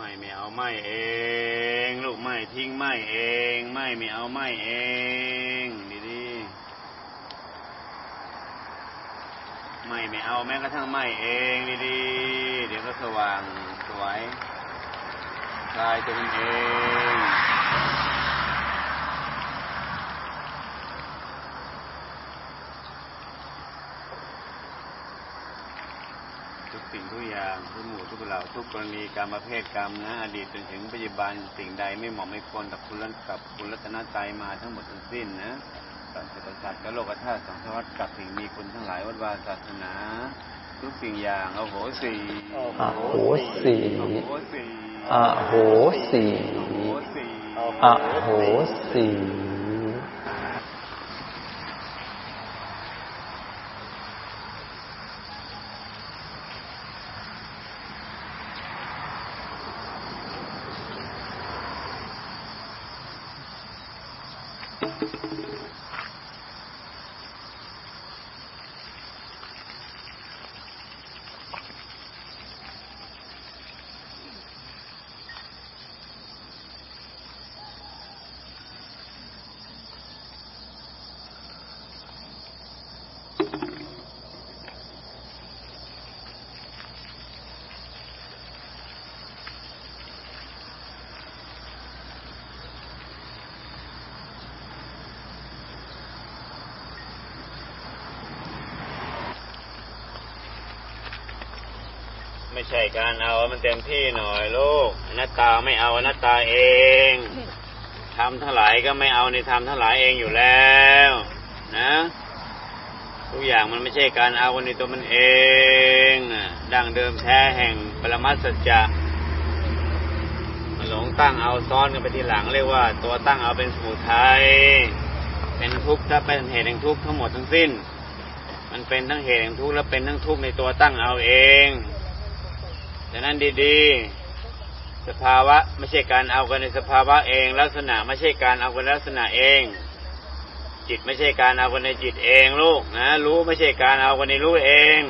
ไม่ไม่เอาไม่เอง ลูกไม่ทิ้งไม่เอง ไม่ไม่เอาไม่เองดีดีไม่ไม่เอาแม้กระทั่งไม่เองดีดีเดี๋ยวก็สว่างสวยกลายตัวมันเอง ทุกสิ่ง ทุกอย่างทุกหมู่ทุกเหล่าทุกกรณีการประเภทกรรมนะอดีตจนถึงปัจจุบันสิ่งใดไม่เหมาะไม่ควรกับคุณรัตกับคุณรัตนใจยมาทั้งหมดทั้งสิ้นนะสัตว์สัตว์กับโลกธาตุสังสารวัฏกับสิ่งมีคุณทั้งหลายวัดวาศาสนา ทุกสิ่งอย่างอโหสีอโหสิอโหสีอโหสิ ไม่ใช่การเอามันเต็มที่หน่อยลูกอนัตตาไม่เอาอนัตตาเองทำทั้งหลายก็ไม่เอาในทำทั้งหลายเองอยู่แล้ว นะทุกอย่างมันไม่ใช่การเอาในตัวมันเองดั้งเดิมแท้แห่งปรมัตสัจจะมันหลงตั้งเอาซ้อนกันไปทีหลังเรียกว่า ตัวตั้งเอาเป็นสมุทัยเป็นทุกข์ถ้าเป็นเหตุแห่งทุกข์ทั้งหมดทั้งสิ้น มันเป็นทั้งเหตุแห่งทุกข์และเป็นทั้งทุกข์ในตัวตั้งเอาเอง ดังนั้นดีๆ สภาวะไม่ใช่การเอากันในสภาวะเอง ลักษณะไม่ใช่การเอากันในลักษณะเอง จิตไม่ใช่การเอากันในจิตเองลูกนะรู้ไม่ใช่การเอากันในรู้เอง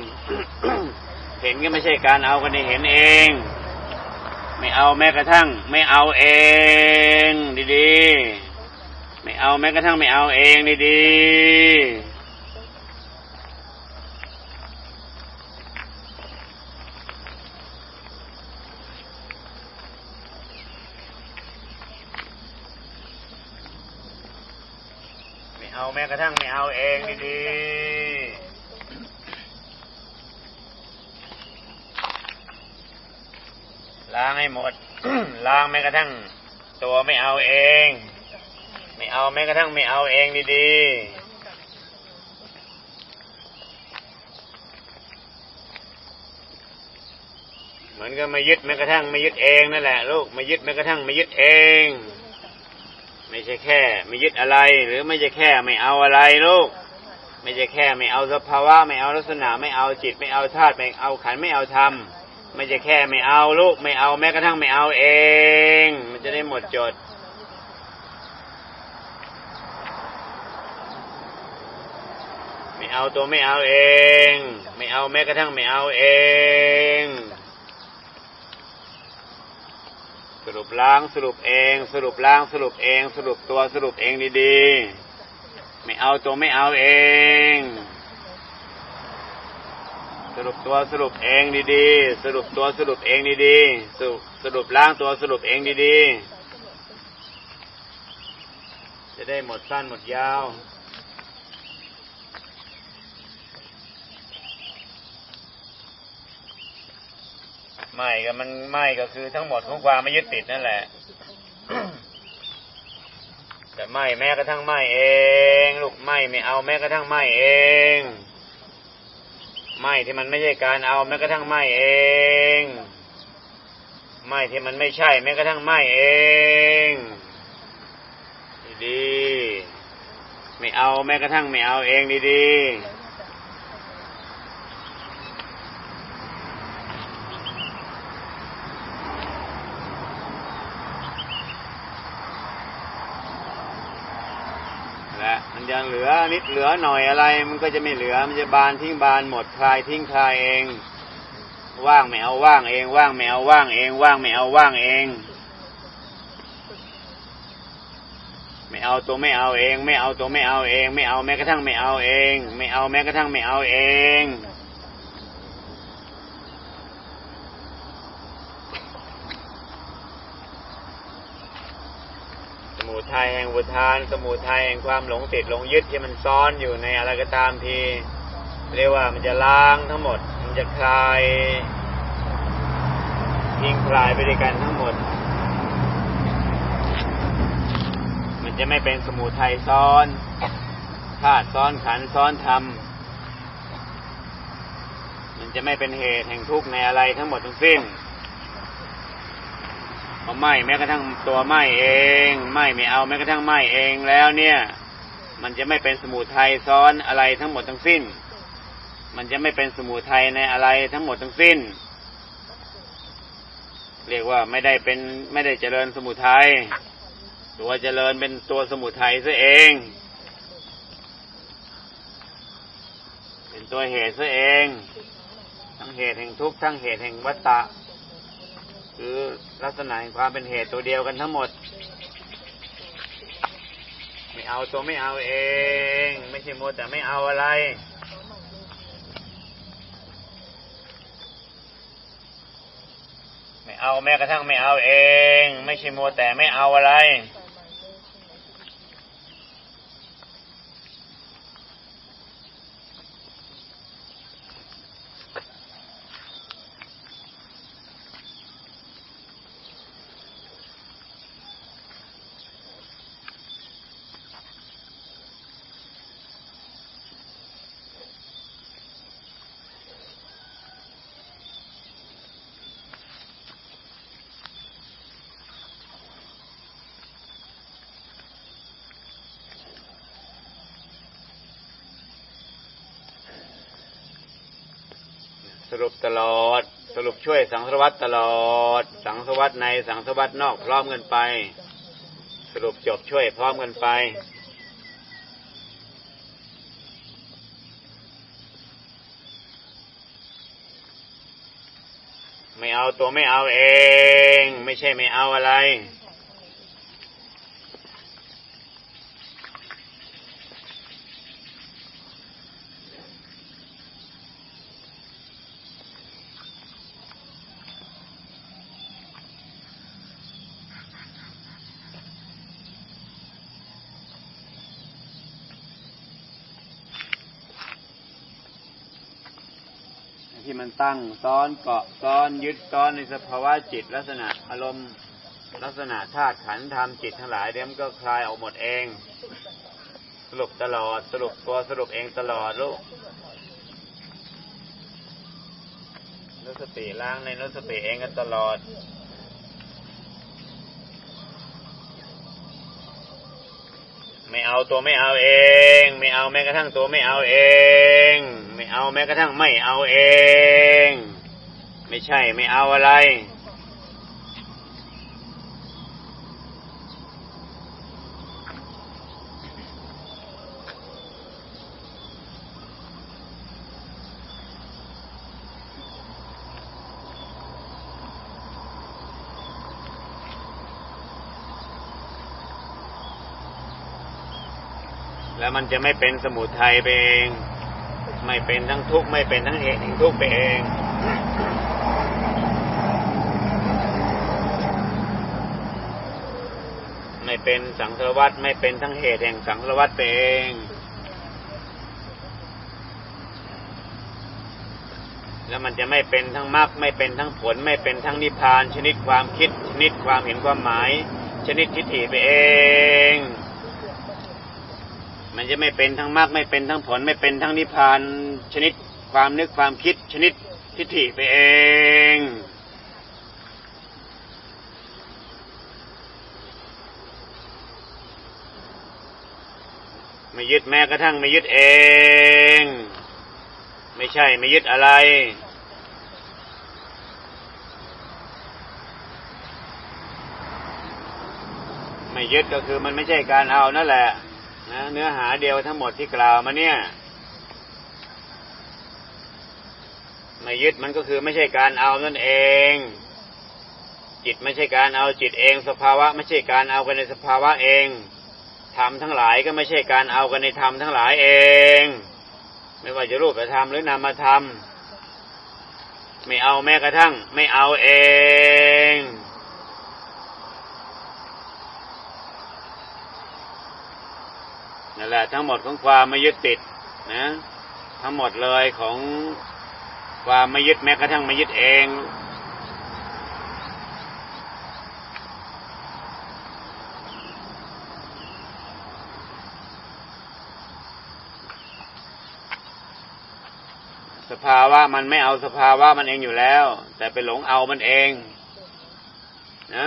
เห็นก็ไม่ใช่การเอากันในเห็นเอง ไม่เอาแม้กระทั่ง ไม่เอาเองดีๆไม่เอาแม้กระทั่งไม่เอาเองดีๆ ไม่เอา แม้กระทั่งไม่เอาเองดีๆล้างให้หมด ล้างแม้กระทั่ง ตัวไม่เอาเอง ไม่เอาแม้กระทั่งไม่เอาเองดีๆเหมือนกับไม่ยึดแม้กระทั่งไม่ยึดเองนั่นแหละลูกไม่ยึดแม้กระทั่งไม่ยึดเอง ไม่ใช่แค่ ไม่ยึดอะไร หรือไม่ใช่แค่ไม่เอาอะไรลูก ไม่ใช่แค่ไม่เอาสภาวะไม่เอาลักษณะไม่เอาจิตไม่เอาธาตุไม่เอาขันไม่เอาธรรมไม่ใช่แค่ไม่เอาลูกไม่เอาแม้กระทั่งไม่เอาเอง มันจะได้หมดจดไม่เอาตัวไม่เอาเอง ไม่เอาแม้กระทั่งไม่เอาเอง ส รุปล้างสรุปเอง สรุปล้างสรุปเอง สรุปตัวสรุปเองดีๆ ไม่เอาตัวไม่เอาเอง สรุปตัวสรุปเองดีๆ สรุปตัวสรุปเองดีๆ สรุปสรุปล้างตัวสรุปเองดีๆ จะได้หมดสั้นหมดยาว ไม่ก็มันไม่ก็คือทั้งหมดของความไม่ยึดติดนั่นแหละ แต่ไม่แม้กระทั่งไม่เอง ลูกไม่ไม่เอาแม้กระทั่งไม่เอง ไม่ที่มันไม่ใช่การเอาแม้กระทั่งไม่เอง ไม่ที่มันไม่ใช่แม้กระทั่งไม่เอง ดีๆไม่เอาแม้กระทั่งไม่เอาเองดีๆ และมันยัง เหลือนิดเหลือหน่อยอะไร มันก็จะไม่เหลือมันจะบานทิ้งบานหมดคลายทิ้งคลายเอง ว่างไม่เอาว่างเองว่างไม่เอาว่างเองว่างไม่เอาว่างเอง ไม่เอาตัวไม่เอาเอง ไม่เอาตัวไม่เอาเอง ไม่เอาแม้กระทั่งไม่เอาเอง ไม่เอาแม้กระทั่งไม่เอาเอง ส มุทัยแห่งอุทาน สมุทัยแห่งความหลงติดหลงยึดที่มันซ้อนอยู่ในอะไรก็ตามทีเรียกว่ามันจะล้างทั้งหมด มันจะคลายทิ้งคลายไปด้วยกันทั้งหมด มันจะไม่เป็นสมุทัยซ้อนธาตุซ้อนขันซ้อนธรรมมันจะไม่เป็นเหตุแห่งทุกข์ในอะไรทั้งหมดทั้งสิ้น พราะไหม้แม้กระทั่งตัวไหม้เองไหม้ไม่เอาแม้กระทั่งไหม้เองแล้วเนี่ย มันจะไม่เป็นสมุทัยซ้อนอะไรทั้งหมดทั้งสิ้น มันจะไม่เป็นสมุทัยในอะไรทั้งหมดทั้งสิ้น เรียกว่าไม่ได้เป็นไม่ได้เจริญสมุทัยตัวเจริญเป็นตัวสมุทัยซะเอง เป็นตัวเหตุซะเอง ทั้งเหตุแห่งทุกข์ทั้งเหตุแห่งวัฏฏะ คือลักษณะแห่งความเป็นเหตุตัวเดียวกันทั้งหมด ไม่เอาตัวไม่เอาเอง ไม่ใช่มัวแต่ไม่เอาอะไร ไม่เอาแม้กระทั่งไม่เอาเอง ไม่ใช่มัวแต่ไม่เอาอะไร สรุปตลอด สรุปช่วยสังสวัตตลอด สังสวัตในสังสวัตนอกพร้อมกันไป สรุปจบช่วยพร้อมกันไปไม่เอาตัวไม่เอาเอง ไม่ใช่ไม่เอาอะไร ที่มันตั้งซ้อนเกาะซ้อนยึดซ้อนในสภาวะจิตลักษณะอารมณ์ลักษณะธาตุขันธ์ธรรมจิตทั้งหลายเดี๋ยวมันก็คลายออกหมดเอง สรุปตลอดสรุปตัวสรุปเองตลอดลูกนุสติล้างในนุสติเองกันตลอด ไม่เอาตัวไม่เอาเอง ไม่เอาแม้กระทั่งตัวไม่เอาเอง ไม่เอาแม้กระทั่งไม่เอาเอง ไม่ใช่ไม่เอาอะไร แล้วมันจะไม่เป็นสมุทัยไปเอง ไม่เป็นทั้งทุกข์ไม่เป็นทั้งเหตุแห่งทุกข์ไปเองไม่เป็นสังสารวัฏไม่เป็นทั้งเหตุแห่งสังสารวัฏไปเองแล้วมันจะไม่เป็นทั้งมรรคไม่เป็นทั้งผล ไม่เป็นทั้งนิพพาน ชนิดความคิด ชนิดความเห็นความหมาย ชนิดทิฏฐิไปเอง มันจะไม่เป็นทั้งมรรคไม่เป็นทั้งผลไม่เป็นทั้งนิพพานชนิดความนึกความคิดชนิดทิฏฐิไปเอง ไม่ยึดแม้กระทั่งไม่ยึดเอง ไม่ใช่ไม่ยึดอะไรไม่ยึดก็คือมันไม่ใช่การเอานั่นแหละ นะเนื้อหาเดียวทั้งหมดที่กล่าวมาเนี่ย ไม่ยึดมันก็คือไม่ใช่การเอานั่นเอง จิตไม่ใช่การเอาจิตเอง สภาวะ ไม่ใช่การเอากันในสภาวะเองธรรมทั้งหลายก็ไม่ใช่การเอากันในธรรมทั้งหลายเอง ไม่ว่าจะรูปธรรมหรือนามธรรมไม่เอาแม้กระทั่ง ไม่เอาเอง นั่น แหละทั้งหมดของความไม่ยึดติดนะ ทั้งหมดเลยของความไม่ยึดแม้กระทั่งไม่ยึดเองสภาวะมันไม่เอาสภาวะมันเองอยู่แล้ว แต่ไปหลงเอามันเองนะ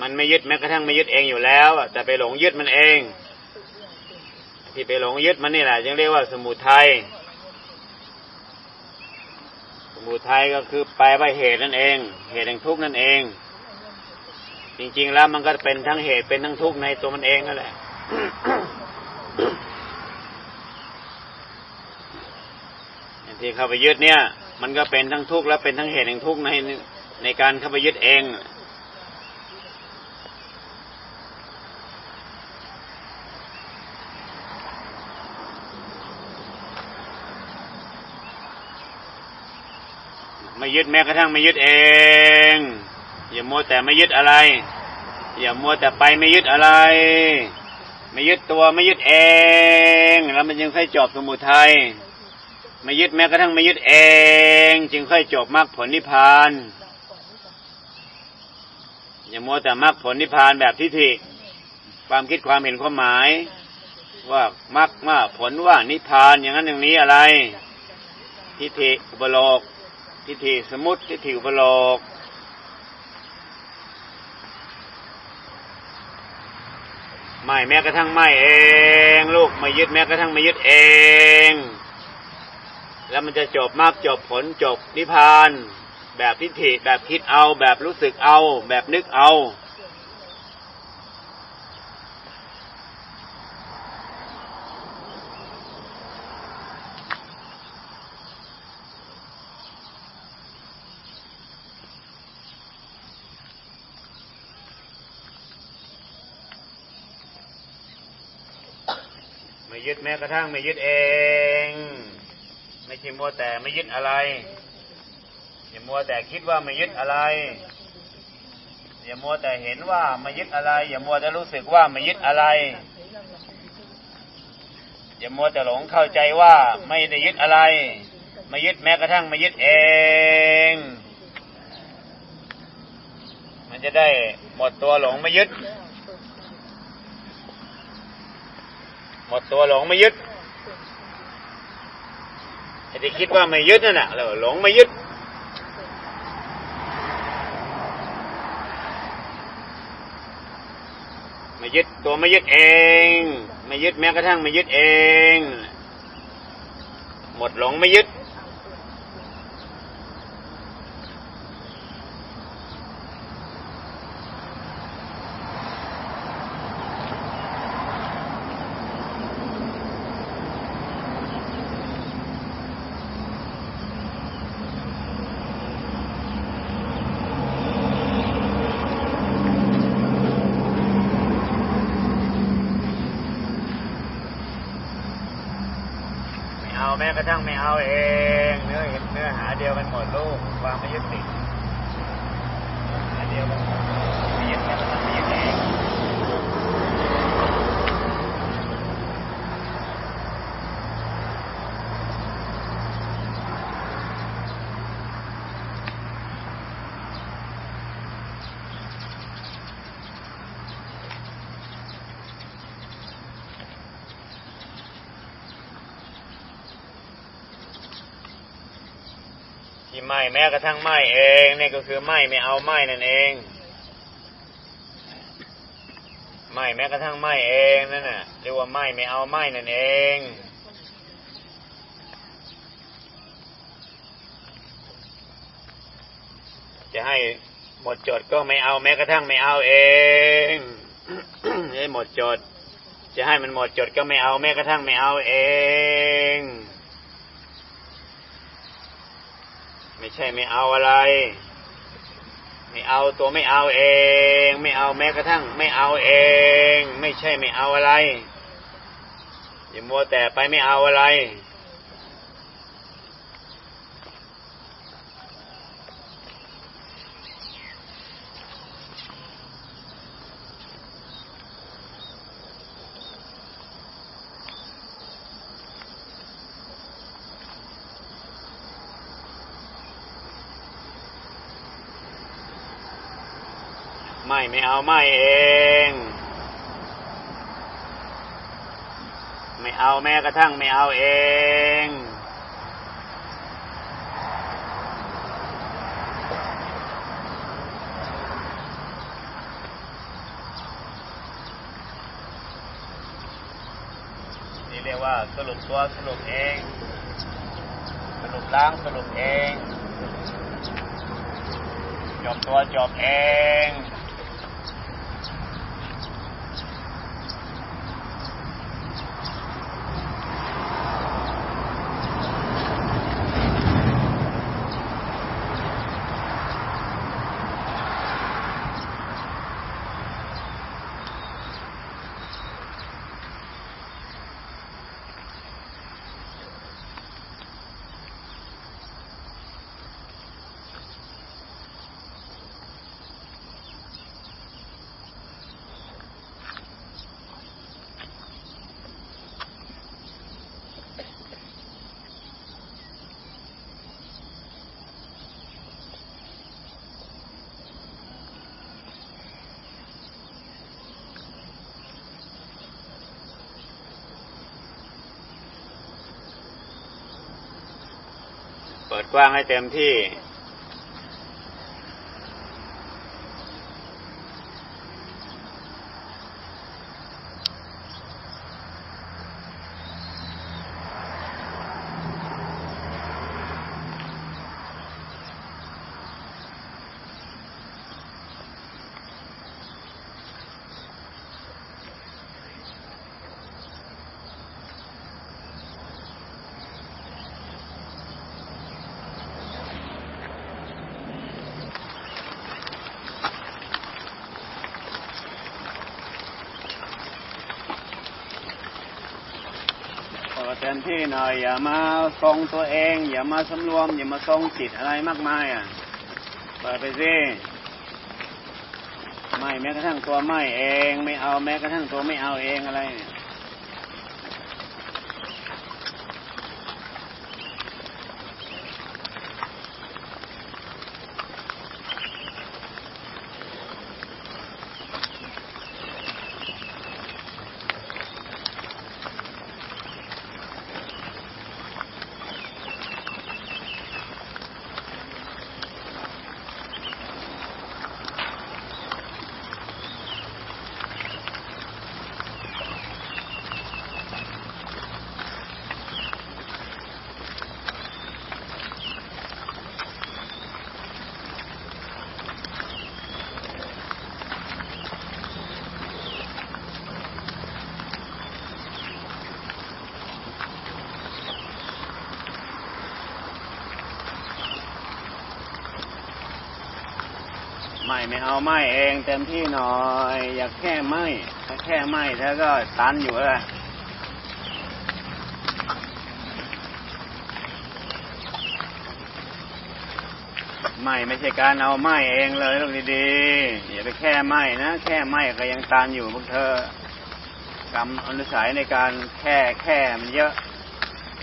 มันไม่ยึดแม้กระทั่งไม่ยึดเองอยู่แล้วแต่ไปหลงยึดมันเอง ที่ไปหลงยึดมันนี่แหละจึงเรียกว่าสมุทัยสมุทัยก็คือแปลว่าเหตุนั่นเอง เหตุแห่งทุกข์นั่นเอง จริง ๆ แล้วมันก็เป็นทั้งเหตุเป็นทั้งทุกข์ในตัวมันเองนั่นแหละที่เข้าไปยึดเนี่ย มันก็เป็นทั้งทุกข์และเป็นทั้งเหตุแห่งทุกข์ในในการเข้าไปยึดเอง ไม่ยึดแม้กระทั่งไม่ยึดเอง อย่ามัวแต่ไม่ยึดอะไร อย่ามัวแต่ไปไม่ยึดอะไร ไม่ยึดตัวไม่ยึดเอง แล้วมันยังค่อยจบสมุทัยไม่ยึดแม้กระทั่งไม่ยึดเอง จึงค่อยจบมรรคผลนิพพานอย่ามัวแต่มรรคผลนิพพานแบบทิฏฐิความคิดความเห็นความหมาย ว่ามรรคว่าผลว่านิพพานอย่างนั้นอย่างนี้อะไรทิฏฐิอุปโลก ทิฏฐิสมุติทิฏฐิอุปโลกไม่แม้กระทั่งไม่เอง ลูกไม่ยึดแม้กระทั่งไม่ยึดเอง แล้วมันจะจบมากจบผลจบนิพพาน แบบทิฏฐิแบบคิดเอา แบบรู้สึกเอา แบบนึกเอา ยึดแม้กระทั่งไม่ยึดเอง ไม่ใช่มัวแต่ไม่ยึดอะไรอย่ามัวแต่คิดว่าไม่ยึดอะไร อย่ามัวแต่เห็นว่าไม่ยึดอะไร อย่ามัวแต่รู้สึกว่าไม่ยึดอะไร อย่ามัวแต่หลงเข้าใจว่าไม่ได้ยึดอะไร ไม่ยึดแม้กระทั่งไม่ยึดเอง มันจะได้หมดตัวหลงไม่ยึด หมดตัวหลงไม่ยึดไอ้ที่คิดว่าไม่ยึดนั่นแหละเราหลงไม่ยึด ไม่ยึดตัวไม่ยึดเอง ไม่ยึดแม้กระทั่งไม่ยึดเอง หมดหลงไม่ยึด ไม่เอาแม้กระทั่งไม่เอาเอง เนื้อเห็นเนื้อหาเดียวกันหมดลูกความไม่ยึดติดหาเดียวกันหมดไม่ยึดแม้กระทั่งไม่ยึดเอง ที่ไม่แม้กระทั่งไม่เองนี่ก็คือไม่ไม่เอาไม่นั่นเองไม่แม้กระทั่งไม่เองนั่นน่ะเรียกว่าไม่ไม่เอาไม่นั่นเอง จะให้หมดจดก็ไม่เอาแม้กระทั่งไม่เอาเองให้หมดจด จะให้มันหมดจดก็ไม่เอาแม้กระทั่งไม่เอาเอง ไม่ใช่ไม่เอาอะไร ไม่เอาตัวไม่เอาเอง ไม่เอาแม้กระทั่ง ไม่เอาเอง ไม่ใช่ไม่เอาอะไรอย่ามัวแต่ไปไม่เอาอะไร ไม่ไม่เอาไม่เอง ไม่เอาแม้กระทั่งไม่เอาเองนี่เรียกว่าสรุปตัวสรุปเอง สรุปล้างสรุปเอง จบตัวจบเอง ปิดกว้างให้เต็มที่ หน่อย อย่ามาทรงตัวเอง อย่ามาสำรวม อย่ามาทรงจิตอะไรมากมายอะเปิดไปสิไม่แม้กระทั่งตัวไม่เอง ไม่เอาแม้กระทั่งตัวไม่เอาเองอะไรเนี่ย ไม่ไม่เอาไม่เองเต็มที่หน่อย อยากแค่ไม่ถ้าแค่ไม่เธอก็ตันอยู่เลยไม่ไม่ใช่การเอาไม่เองเลยลูกดีๆอย่าไปแค่ไม่นะแค่ไม่ก็ยังตันอยู่พวกเธอกรรมอนุสัยในการแค่แค่มันเยอะ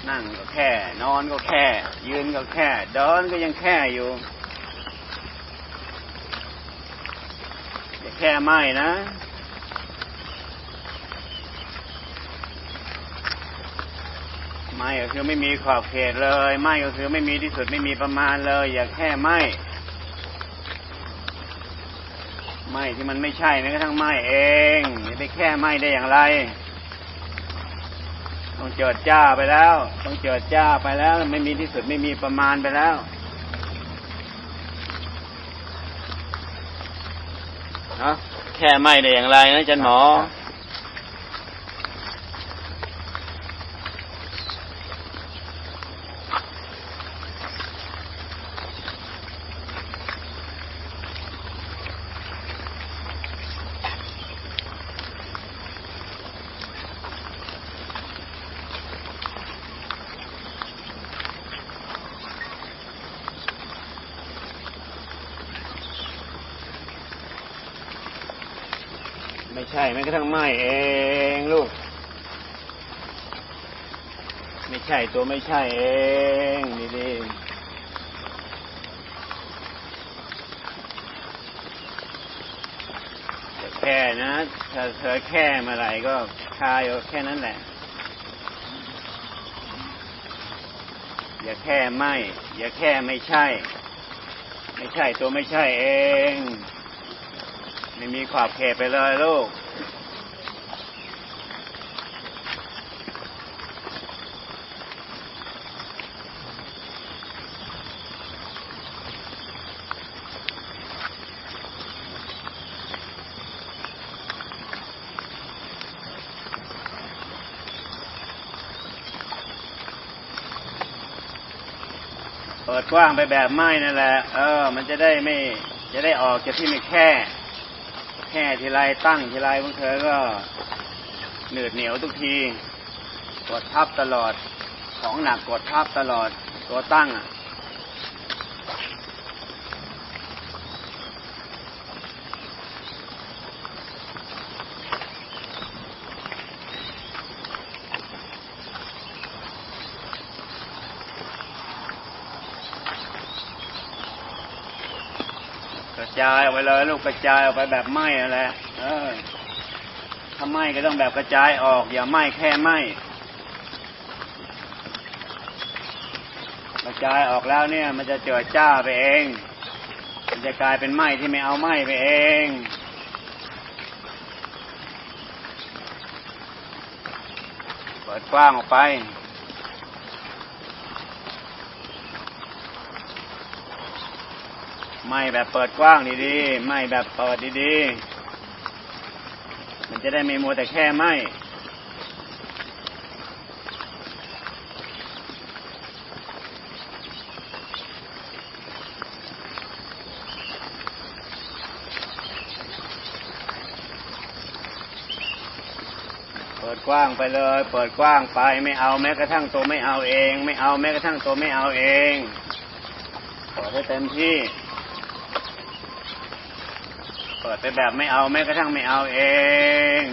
นั่งก็แค่ นอนก็แค่ ยืนก็แค่เดินก็ยังแค่อยู่ อย่า แค่ไม่นะ ไม่ก็คือไม่มีขอบเขตเลย ไม่ก็คือไม่มีที่สุดไม่มีประมาณเลย อย่าแค่ไม่ไม่ที่มันไม่ใช่แม้กระทั่งไม่เองอย่าไปแค่ไม่ได้อย่างไรต้องเจิดจ้าไปแล้ว ต้องเจิดจ้าไปแล้ว ไม่มีที่สุดไม่มีประมาณไปแล้ว เนาะ แค่ไม่ได้อย่างไรนะอาจันหมอ แม้กระทั่งไหมเองลูก ไม่ใช่ตัวไม่ใช่เองนี่ดีแต่แค่นะถ้าเธอแค่เมื่อไหร่ก็คายอยู่แค่นั้นแหละ อย่าแค่ไม่ อย่าแค่ไม่ใช่ ไม่ใช่ตัวไม่ใช่เองไม่มีขอบเขตไปเลยลูก ว้างไปแบบไม้นั่นแหละ เออ มันจะได้ไม่จะได้ออกจากที่ไม่แค่แค่ทีไรตั้งทีไรบางเธอก็เหนืดเหนียวทุกที กดทับตลอด ของหนักกดทับตลอดตัวตั้งอะายออกไปเลยลูกกระจายออกไปแบบไหม้นั่นแหละเออถ้าไหม้ก็ต้องแบบกระจายออก อย่าไหม้แค่ไหม้กระจายออกแล้วเนี่ย มันจะเจิดจ้าไปเอง มันจะกลายเป็นไหม้ที่ไม่เอาไหม้ไปเองเปิดกว้างออกไป ไม่แบบเปิดกว้างดีๆ ไม่แบบเปิดดีๆ มันจะได้ไม่มัวแต่แค่ไม่เปิดกว้างไปเลย เปิดกว้างไปไม่เอาแม้กระทั่งตัวไม่เอาเอง ไม่เอาแม้กระทั่งตัวไม่เอาเองเปิดให้เต็มที่ เปิดไปแบบไม่เอาแม้กระทั่งไม่เอาเอง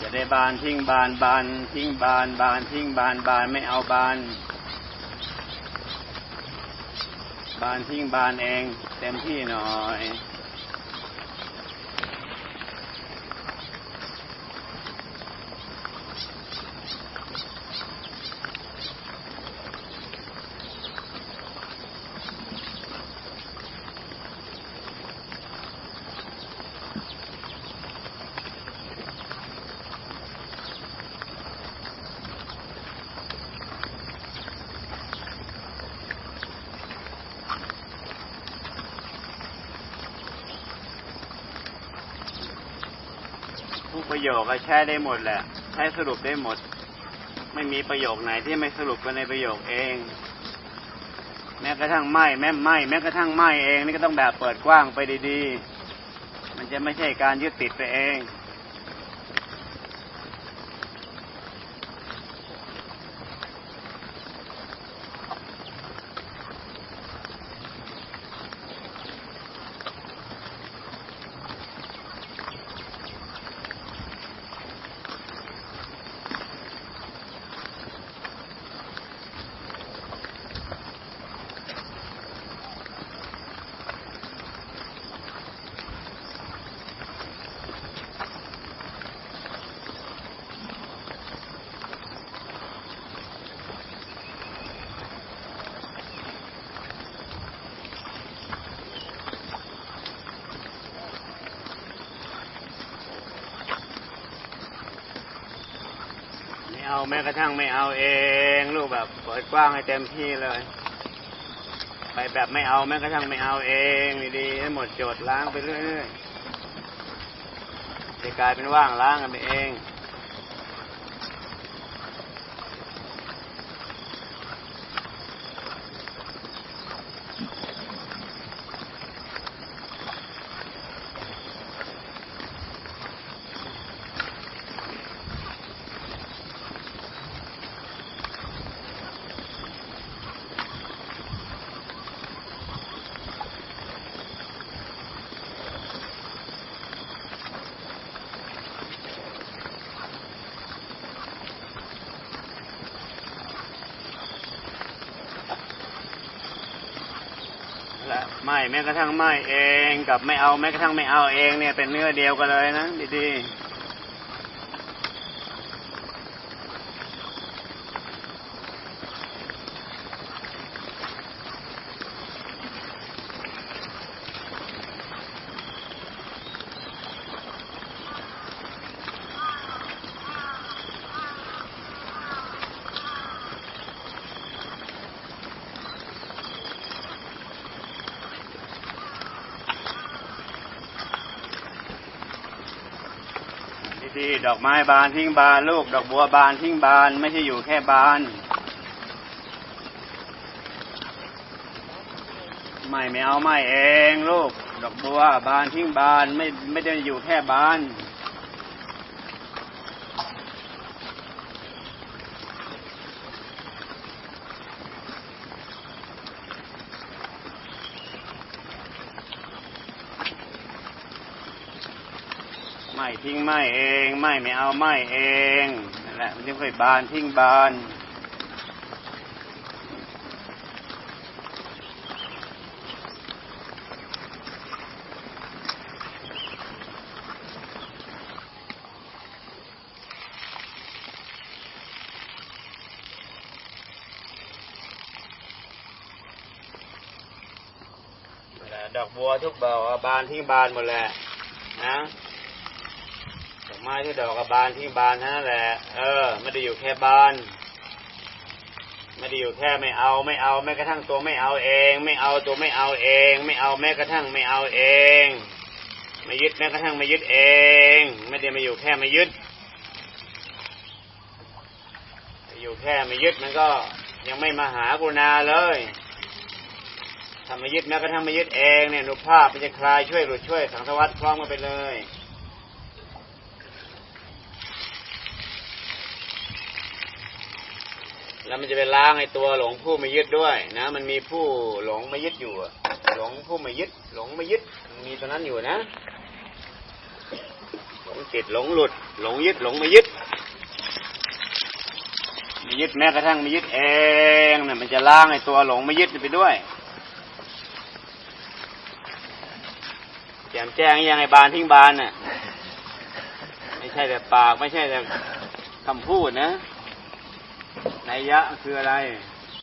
จะได้บานทิ้งบานบานทิ้งบานบานทิ้งบานบานไม่เอาบาน บานทิ้งบานเอง เต็มที่หน่อย ก็ใช้ได้หมดแหละ ใช้สรุปได้หมด ไม่มีประโยคไหนที่ไม่สรุปกันในประโยคเอง แม้กระทั่งไม่แม้ไม่แม้กระทั่งไม่เอง นี่ก็ต้องแบบเปิดกว้างไปดีๆ มันจะไม่ใช่การยึดติดไปเอง เอาแม้กระทั่งไม่เอาเองลูกแบบเปิดกว้างให้เต็มที่เลย ไปแบบไม่เอาแม้กระทั่งไม่เอาเองดีๆให้หมดโจทย์ล้างไปเรื่อยๆจะกลายเป็นว่างล้างกันไปเอง ไม่ แม้กระทั่งไม่เองกับไม่เอาแม้กระทั่งไม่เอาเองเนี่ยเป็นเนื้อเดียวกันเลยนะดีๆดีๆด อกไม้บานทิ้งบาน ลูกดอกบัวบานทิ้งบาน ไม่ใช่อยู่แค่บาน ไม่ไม่เอาไม่เอง ลูก ดอกบัวบานทิ้งบานไม่ไม่ได้อยู่แค่บาน ไม่ทิ้งไม่เอง ไม่ไม่เอาไม่เองนั่นแหละมันจะค่อยบานทิ้งบานนั่นแหละดอกบัวทุกดอกอะบานทิ้งบานหมดแหละนะ ไม้ทุกดอกอะบานทิ้งบานนั่นแหละ เออไม่ได้อยู่แค่บานไม่ได้อยู่แค่ไม่เอาไม่เอาแม้กระทั่งตัวไม่เอาเอง ไม่เอาตัวไม่เอาเอง ไม่เอาแม้กระทั่งไม่เอาเอง ไม่ยึดแม้กระทั่งไม่ยึดเอง ไม่ได้มาอยู่แค่ไม่ยึด อยู่แค่ไม่ยึดมันก็ยังไม่มาหากุณาเลยถ้าไม่ยึดแม้กระทั่งไม่ยึดเองเนี่ยนุภาพมันจะคลายช่วยหลุดช่วยสังสารวัตพร้อมกันไปเลย แล้วมันจะไปล้างไอ้ตัวหลงผู้ไม่ยึดด้วย นะ มันมีผู้หลงไม่ยึดอยู่หลงผู้ไม่ยึด หลงไม่ยึด มีตัวนั้นอยู่นะหลงติดหลงหลุด หลงยึดหลงไม่ยึดไม่ยึดแม้กระทั่งไม่ยึดเองเนี่ยมันจะล้างไอ้ตัวหลงไม่ยึดไปด้วยแจมแจ้งยังไงบานทิ้งบานน่ะไม่ใช่แต่ปากไม่ใช่แต่คำพูดนะ นัยยะคืออะไร